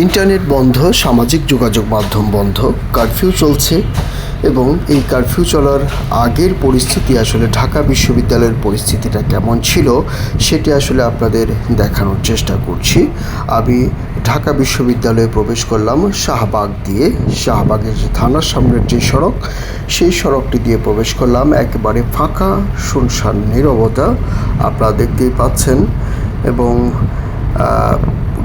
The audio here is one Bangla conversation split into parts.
ইন্টারনেট বন্ধ, সামাজিক যোগাযোগ মাধ্যম বন্ধ, কারফিউ চলছে এবং এই কারফিউ চলার আগের পরিস্থিতি আসলে ঢাকা বিশ্ববিদ্যালয়ের পরিস্থিতিটা কেমন ছিল সেটি আসলে আপনাদের দেখানোর চেষ্টা করছি। আমি ঢাকা বিশ্ববিদ্যালয়ে প্রবেশ করলাম শাহবাগ দিয়ে। শাহবাগের যে থানার সামনের যে সড়ক, সেই সড়কটি দিয়ে প্রবেশ করলাম। একেবারে ফাঁকা, শুনশান, নিরবতা আপনারা দেখতেই পাচ্ছেন এবং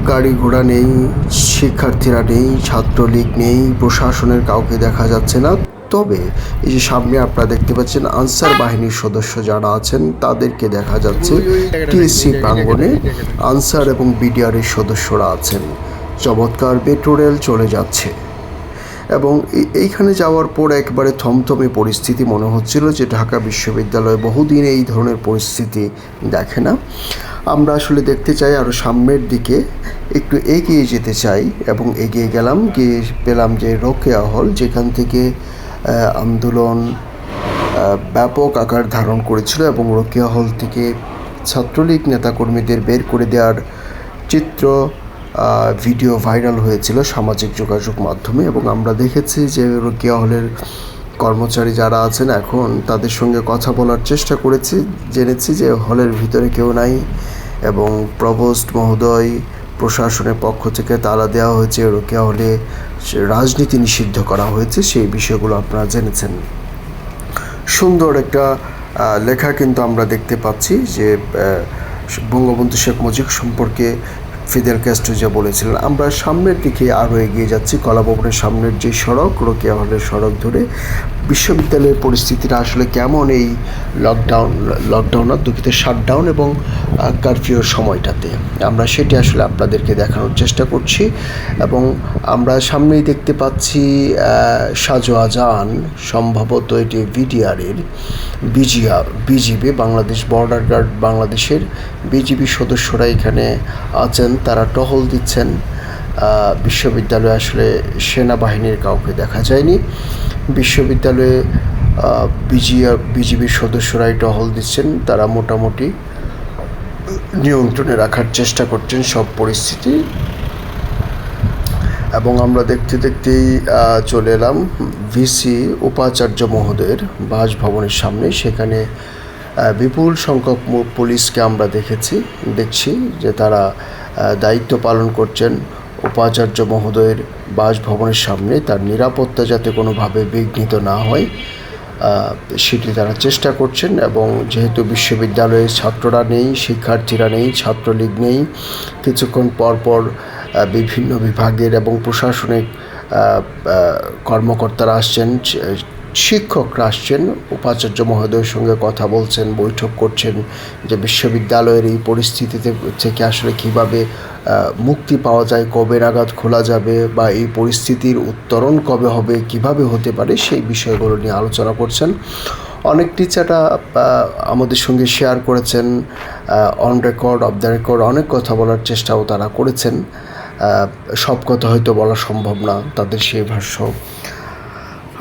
গাড়ি ঘোড়া নেই, শিক্ষার্থীরা নেই, ছাত্রলীগ নেই, প্রশাসনের কাউকে দেখা যাচ্ছে না। তবে এই যে সামনে আপনারা দেখতে পাচ্ছেন আনসার বাহিনীর সদস্য যারা আছেন, তাদেরকে দেখা যাচ্ছে টিএসসি প্রাঙ্গণে আনসার এবং বিডিআরের সদস্যরা আছেন। চমৎকার মেট্রো রেল চলে যাচ্ছে। এবং এই- এইখানে যাওয়ার পর একবারে থমথমে পরিস্থিতি মনে হচ্ছিল যে ঢাকা বিশ্ববিদ্যালয় বহুদিন এই ধরনের পরিস্থিতি দেখে না। আমরা আসলে দেখতে চাই আরও সামনের দিকে, একটু এগিয়ে যেতে চাই এবং এগিয়ে গেলাম, গিয়ে পেলাম যে রোকেয়া হল, যেখান থেকে আন্দোলন ব্যাপক আকার ধারণ করেছিল এবং রোকেয়া হল থেকে ছাত্রলীগ নেতাকর্মীদের বের করে দেওয়ার চিত্র ভিডিও ভাইরাল হয়েছিল সামাজিক যোগাযোগ মাধ্যমে এবং আমরা দেখেছি যে রোকেয়া হলের কর্মচারী যারা আছেন এখন তাদের সঙ্গে কথা বলার চেষ্টা করেছি, জেনেছি যে হলের ভিতরে কেউ নাই। এবং প্রভোস্ট মহোদয় প্রশাসনের পক্ষ থেকে তালা দেওয়া হয়েছে, রোকেয়া হলে রাজনীতি নিষিদ্ধ করা হয়েছে, সেই বিষয়গুলো আপনারা জেনেছেন। সুন্দর একটা লেখা কিন্তু আমরা দেখতে পাচ্ছি যে বঙ্গবন্ধু শেখ মুজিব সম্পর্কে ফিদেল ক্যাস্ট্রো যে বলেছিলেন, আমরা সামনের দিকে আরও এগিয়ে যাচ্ছি, কলাভবনের সামনের যে সড়ক, রোকেয়া হলের সড়ক ধরে। বিশ্ববিদ্যালয়ের পরিস্থিতিটা আসলে কেমন এই লকডাউন লকডাউন আর দুঃখিত শাটডাউন এবং কারফিউর সময়টাতে? আমরা সেটি আসলে আপনাদেরকে দেখানোর চেষ্টা করছি এবং আমরা সামনেই দেখতে পাচ্ছি সাজোয়া জান সম্ভবত এটি বিডিআরের বিজিআ বিজিবি, বাংলাদেশ বর্ডার গার্ড বাংলাদেশের বিজিবি সদস্যরা এখানে আছেন। তারা টহল দিচ্ছেন বিশ্ববিদ্যালয়ে আসলে সেনাবাহিনীর কাউকে দেখা যায়নি। বিশ্ববিদ্যালয়ে বিজিআর বিজিবির সদস্যরাই টহল দিচ্ছেন। তারা মোটামুটি নিয়ন্ত্রণে রাখার চেষ্টা করছেন সব পরিস্থিতি। এবং আমরা দেখতে দেখতেই চলে এলাম ভিসি উপাচার্য মহোদয়ের বাসভবনের সামনে। সেখানে বিপুল সংখ্যক পুলিশকে আমরা দেখেছি, দেখছি যে তারা দায়িত্ব পালন করছেন। উপাচার্য মহোদয়ের বাসভবনের সামনে তার নিরাপত্তা যাতে কোনোভাবে বিঘ্নিত না হয় সেটি তারা চেষ্টা করছেন এবং যেহেতু বিশ্ববিদ্যালয়ে ছাত্ররা নেই, শিক্ষার্থীরা নেই, ছাত্রলীগ নেই, কিছুক্ষণ পর পর বিভিন্ন বিভাগের এবং প্রশাসনিক কর্মকর্তারা আসছেন শিক্ষকরা আসছেন, উপাচার্য মহোদয়ের সঙ্গে কথা বলছেন, বৈঠক করছেন যে বিশ্ববিদ্যালয়ের এই পরিস্থিতিতে থেকে আসলে কীভাবে মুক্তি পাওয়া যায়, কবে নাগাদ খোলা যাবে বা এই পরিস্থিতির উত্তরণ কবে হবে, কীভাবে হতে পারে সেই বিষয়গুলো নিয়ে আলোচনা করছেন। অনেক টিচাররা আমাদের সঙ্গে শেয়ার করেছেন on record off the record অনেক কথা বলার চেষ্টাও তারা করেছেন। সব কথা হয়তো বলা সম্ভব না, তাদের সেই ভাষ্য।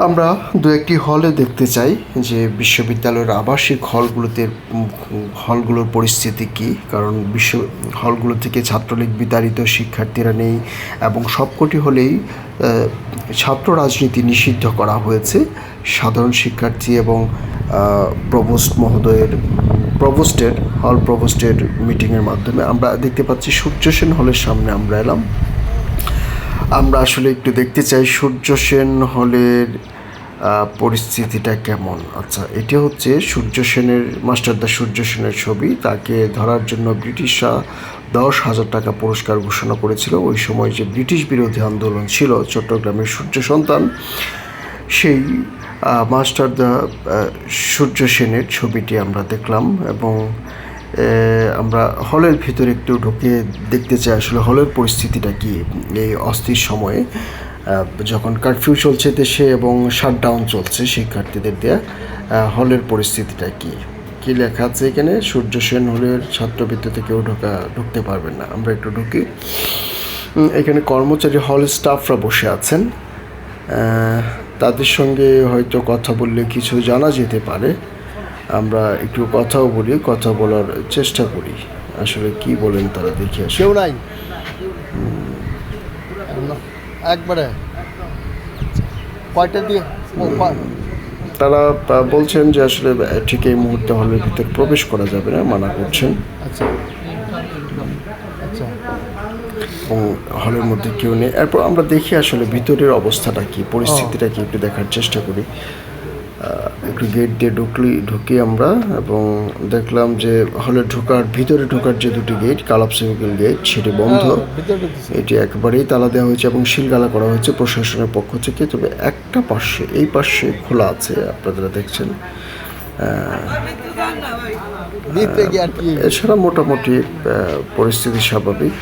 আমরা দু একটি হলে দেখতে চাই যে বিশ্ববিদ্যালয়ের আবাসিক হলগুলোতে হলগুলোর পরিস্থিতি কী? কারণ বিশ্ব হলগুলো থেকে ছাত্রলীগ বিতাড়িত শিক্ষার্থীরা নেই এবং সবকটি হলেই ছাত্র রাজনীতি নিষিদ্ধ করা হয়েছে। সাধারণ শিক্ষার্থী এবং প্রভোস্ট মহোদয়ের, প্রভোস্টের হল প্রভোস্টের মিটিংয়ের মাধ্যমে আমরা দেখতে পাচ্ছি সূর্য সেন হলের সামনে আমরা এলাম। আমরা আসলে একটু দেখতে চাই, সূর্য সেন হলের পরিস্থিতিটা কেমন? আচ্ছা এটি হচ্ছে সূর্য সেনের মাস্টারদা সূর্য সেনের ছবি। তাকে ধরার জন্য ব্রিটিশরা দশ হাজার টাকা পুরস্কার ঘোষণা করেছিল। ওই সময় যে ব্রিটিশ বিরোধী আন্দোলন ছিল, চট্টগ্রামের সূর্য সন্তান, সেই মাস্টারদা সূর্য সেনের ছবিটি আমরা দেখলাম এবং আমরা হলের ভিতরে একটু ঢুকে দেখতে চাই আসলে হলের পরিস্থিতিটা কি এই অস্থির সময়ে যখন কারফিউ চলছে দেশে এবং শাটডাউন চলছে শিক্ষার্থীদের দেয়া হলের পরিস্থিতিটা কি? কি লেখা আছে এখানে? সূর্য সেন হলের ছাত্রবৃত্তিতে কেউ ঢোকা, ঢুকতে পারবেন না। আমরা একটু ঢুকি। এখানে কর্মচারী হল স্টাফরা বসে আছেন। তাদের সঙ্গে হয়তো কথা বললে কিছু জানা যেতে পারে। আমরা একটু কথাও বলি কথা বলার চেষ্টা করি। আসলে কি বলেন তারা দেখি আসলে কেউ নাই? একবারে। কয়টা দিয়ে? তারা বলছেন যে আসলে ঠিক এই মুহূর্তে হলের ভিতরে প্রবেশ করা যাবে না মানা করছেন। আচ্ছা। আচ্ছা। এবং হলের মধ্যে কেউ নেই। এরপর আমরা দেখি আসলে ভিতরের অবস্থাটা কি পরিস্থিতিটা কি একটু দেখার চেষ্টা করি। একটু গেট দিয়ে ঢুকলি ঢুকি আমরা এবং দেখলাম যে হলে ঢোকার ভিতরে ঢোকার যে দুটি গেট কালাপ সেমিকেল গেট সেটি বন্ধ। হ্যাঁ। এটি একেবারেই তালা দেওয়া হয়েছে এবং শিলগালা করা হয়েছে প্রশাসনের পক্ষ থেকে। তবে একটা পাশে এই পাশে খোলা আছে আপনারা দেখছেন। এছাড়া মোটামুটি পরিস্থিতি স্বাভাবিক।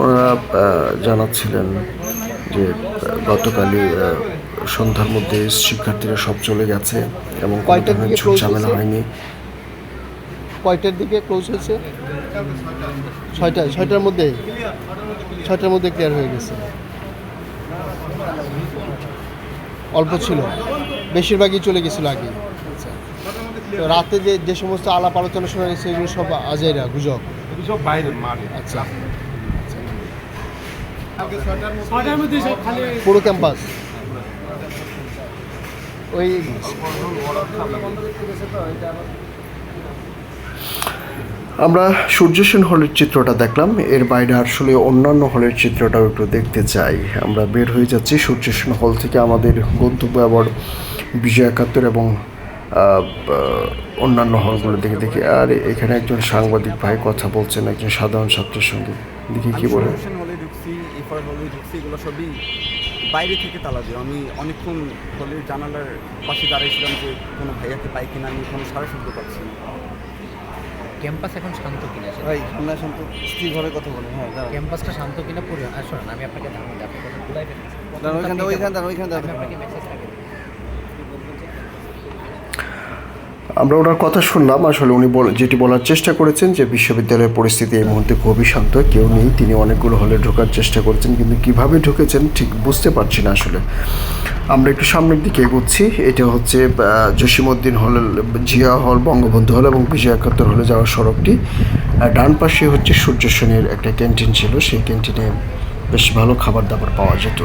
ওনারা জানাচ্ছিলেন যে গতকালই সন্ধ্যার মধ্যে শিক্ষার্থীরা সব চলে গেছে এবং কয়টার দিকে ঝামেলা হয়েছে? হয়নি। কয়টার দিকে ক্লোজ হয়েছে? ছয়টা ছয়টার মধ্যে ছয়টার মধ্যে ক্লিয়ার হয়ে গেছে। অল্প ছিল। বেশিরভাগই চলে গেছিল আগে। আচ্ছা। তো রাতে যে যে সমস্ত আলাপ আলোচনা শোনা গেছে এগুলো সব আজাইরা গুজব। সব বাইরে মাঠে। আচ্ছা। ছয়টার মধ্যে সব খালি পুরো ক্যাম্পাস ওই আমরা সূর্য সেন হলের চিত্রটা দেখলাম। এর বাইরে আসলে অন্যান্য হলের চিত্রটাও একটু দেখতে চাই। আমরা বের হয়ে যাচ্ছি সূর্য সেন হল থেকে আমাদের গন্তব্য আবার বিজয় একাত্তর এবং অন্যান্য হলগুলো দেখে দেখি। আর এখানে একজন সাংবাদিক ভাই কথা বলছেন একজন সাধারণ ছাত্রের সঙ্গে। দেখি কি বলে। সলিউশন হলে ঢুকছি এফআর হলে ঢুকছি এগুলো সবই বাইরে থেকে তালা দিও আমি অনেকক্ষণ হলে জানালার পাশে দাঁড়িয়েছিলাম যে কোনো ভাইয়াকে পাই কিনা আমি কোনো সারা শব্দ পাচ্ছি না। ক্যাম্পাস এখন শান্ত কিনা ভাই সামনে শান্ত স্ত্রী ঘরে কথা বলে। হ্যাঁ। ক্যাম্পাসটা শান্ত কিনা পুরো আর শোনেন আমি আপনাকে ধারণা ওইখানে ওইখানে দাঁড়ান, ওইখান ওইখান ওইখান আপনাকে মেসেজ রাখি আমরা ওনার কথা শুনলাম। আসলে উনি যেটি বলার চেষ্টা করেছেন যে বিশ্ববিদ্যালয়ের পরিস্থিতি এই মুহূর্তে খুবই শান্ত, কেউ নেই, তিনি অনেকগুলো হলে ঢোকার চেষ্টা করেছেন, কিন্তু কীভাবে ঢুকেছেন ঠিক বুঝতে পারছি না আসলে। আমরা একটু সামনের দিকে এগোচ্ছি। এটা হচ্ছে জসিমউদ্দিন হল, জিয়া হল, বঙ্গবন্ধু হল এবং বিজয় একাত্তর হলে যাওয়ার সড়কটি। ডান পাশে হচ্ছে সূর্য সেনের একটা ক্যান্টিন ছিল, সেই ক্যান্টিনে বেশ ভালো খাবার দাবার পাওয়া যেত।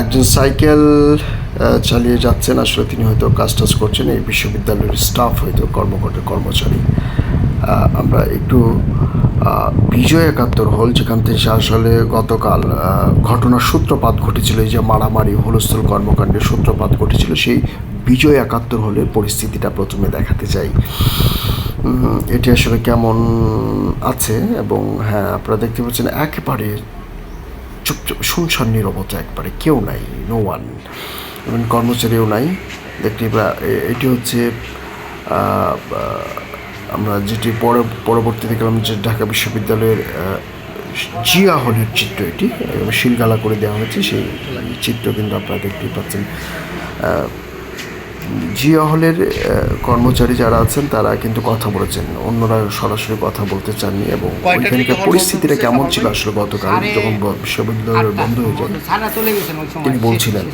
একজন সাইকেল চালিয়ে যাচ্ছেন। আসলে তিনি হয়তো কাজ টাজ করছেন। এই বিশ্ববিদ্যালয়ের স্টাফ হয়তো কর্মকর্তা, কর্মচারী। আমরা একটু বিজয় একাত্তর হল, যেখান থেকে আসলে গতকাল ঘটনার সূত্রপাত ঘটেছিল। এই যে মারামারি, হুলস্থুল কর্মকাণ্ডের সূত্রপাত ঘটেছিল, সেই বিজয় একাত্তর হলের পরিস্থিতিটা প্রথমে দেখাতে চাই। এটি আসলে কেমন আছে এবং হ্যাঁ আপনারা দেখতে পাচ্ছেন, একেবারে চুপচাপ শুনশান নীরবতা একবারে। কেউ নাই নো ওয়ান এবং কর্মচারীও নাই। দেখতে পা- এটি হচ্ছে আমরা যেটি পরে পরবর্তী দেখলাম যে ঢাকা বিশ্ববিদ্যালয়ের আহ, জিয়া হলের চিত্র এটি। শিলগালা করে দেওয়া হয়েছে। সেই চিত্র কিন্তু আপনারা দেখতেই পাচ্ছেন। জিয়া হলের কর্মচারী যারা আছেন তারা কিন্তু কথা বলেছেন। অন্যরা সরাসরি কথা বলতে চাননি এবং ওইখানকার পরিস্থিতিটা কেমন ছিল আসলে গতকাল যখন ব- বিশ্ববিদ্যালয় বন্ধ হয়ে যায়। তিনি বলছিলেন।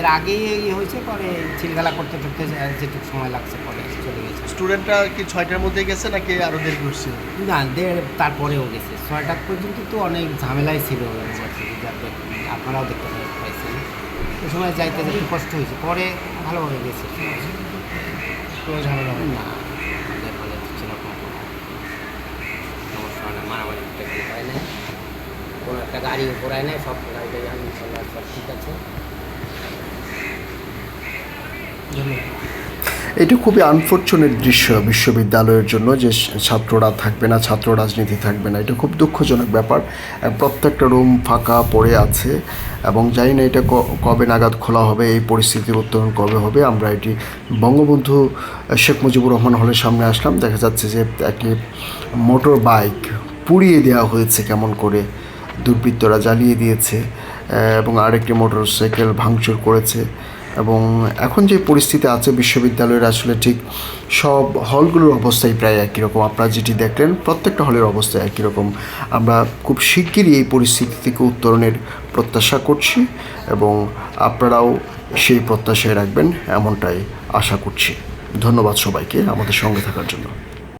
এর আগেই এই হয়েছে পরে চিলগালা করতে করতে যেটুকু সময় লাগছে পরে চলে গেছে। স্টুডেন্টরা কি ছয়টার মধ্যে গেছে নাকি আরও দেরি করছে না দেড় তারপরেও গেছে। ছয়টা পর্যন্ত তো অনেক ঝামেলাই ছিল আপনারাও দেখতে পাইছেন। ওই সময় যাইতে যেতে কষ্ট হয়েছে। পরে ভালোভাবে গেছে। কোনো ঝামেলা হয় না না মারামারি টারি হয় না। কোনো একটা গাড়ি ঘোরায় নেয় সব গাড়িটা ইনশাল্লাহ সব ঠিক আছে। এটি খুবই আনফর্চুনেট দৃশ্য বিশ্ববিদ্যালয়ের জন্য যে ছাত্ররা থাকবে না, ছাত্র রাজনীতি থাকবে না। এটা খুব দুঃখজনক ব্যাপার। প্রত্যেকটা রুম ফাঁকা পড়ে আছে এবং জানি না এটা কবে নাগাদ খোলা হবে, এই পরিস্থিতির উত্তরণ কবে হবে। আমরা এটি বঙ্গবন্ধু শেখ মুজিবুর রহমান হলের সামনে আসলাম। দেখা যাচ্ছে যে একটি মোটর বাইক পুড়িয়ে দেওয়া হয়েছে কেমন করে দুর্বৃত্তরা জ্বালিয়ে দিয়েছে এবং আরেকটি মোটর সাইকেল ভাঙচুর করেছে। এবং এখন যে পরিস্থিতি আছে বিশ্ববিদ্যালয়ের আসলে ঠিক সব হলগুলোর অবস্থাই প্রায় একই রকম। আপনারা যেটি দেখলেন, প্রত্যেকটা হলের অবস্থা একই রকম। আমরা খুব শিগগিরই এই পরিস্থিতি থেকে উত্তরণের প্রত্যাশা করছি এবং আপনারাও সেই প্রত্যাশায় রাখবেন, এমনটাই আশা করছি। ধন্যবাদ সবাইকে আমাদের সঙ্গে থাকার জন্য।